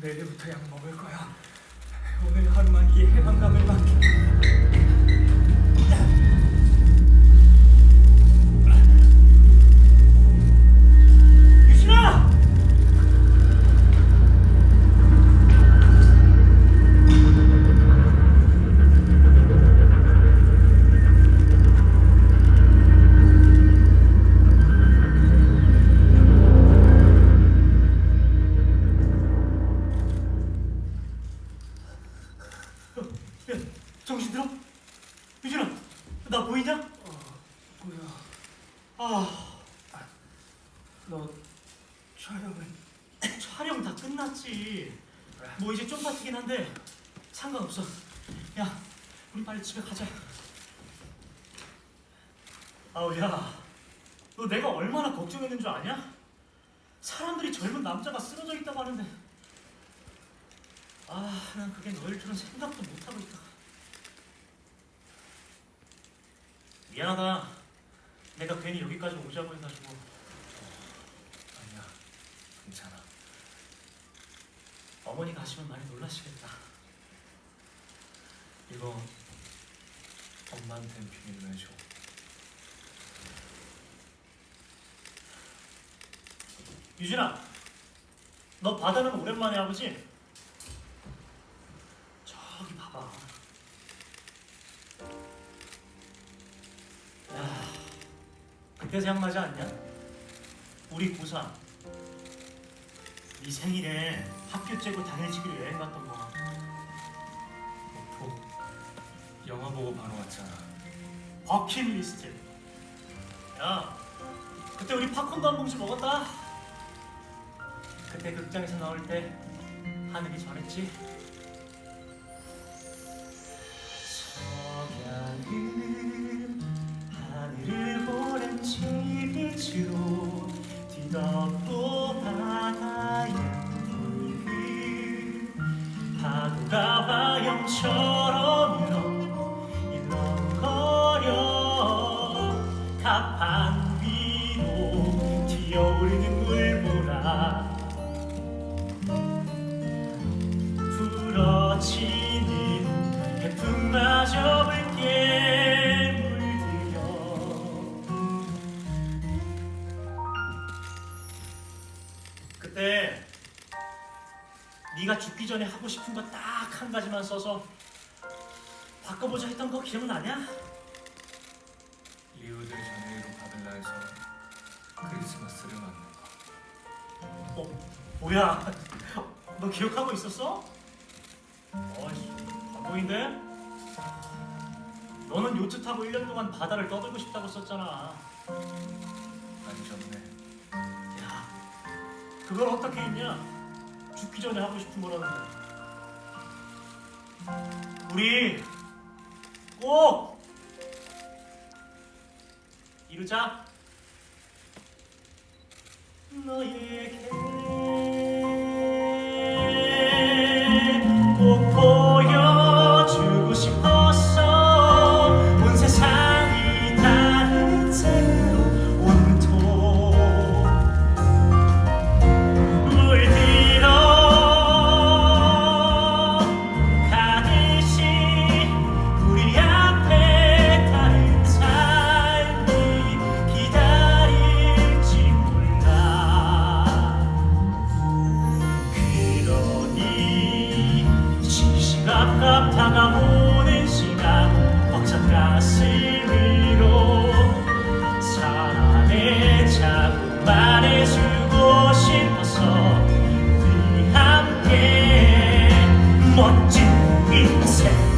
내일부터 약 먹을 거야. 오늘 하루만 이 해방감을 맡게. 뭐야? 아, 너 촬영을 촬영 다 끝났지. 뭐 이제 좀 빠지긴 한데 상관없어. 야, 우리 빨리 집에 가자. 아우 야, 너 내가 얼마나 걱정했는 줄 아냐? 사람들이 젊은 남자가 쓰러져 있다고 하는데 아, 난 그게 너일 줄은 생각도 못 하고 있다. 미안하다. 내가 괜히 여기까지 오자고 해가지고 아니야. 괜찮아. 어머니가 하시면 많이 놀라시겠다. 이거 엄마한테 비밀로 해줘. 유진아, 너 바다는 오랜만에 아버지? 그때 생각나지 않냐? 우리 고3 네 생일에 학교 째고 당일치기로 여행 갔던 거. 보 영화 보고 바로 왔잖아. 버킷리스트. 야, 그때 우리 팝콘도 한 봉지 먹었다. 그때 극장에서 나올 때 하늘이 전했지. 일어 일렁거려 갑판 위로 튀어오르는 물보라. 부러지는 해풍마저 붉게 물들여. 그때 네가 죽기 전에 하고 싶은 거 딱 한 가지만 써서 바꿔보자 했던 거 기억나냐? 리우드 자네이로 바벨라에서 크리스마스를 맞는 거. 어, 뭐야? 너 기억하고 있었어? 어이씨, 감동인데? 너는 요트 타고 1년 동안 바다를 떠들고 싶다고 썼잖아. 안 좋네. 야, 그걸 어떻게 했냐? 죽기 전에 하고 싶은 거라는데. 우리 꼭 이루자. 너에게 멋진 인생.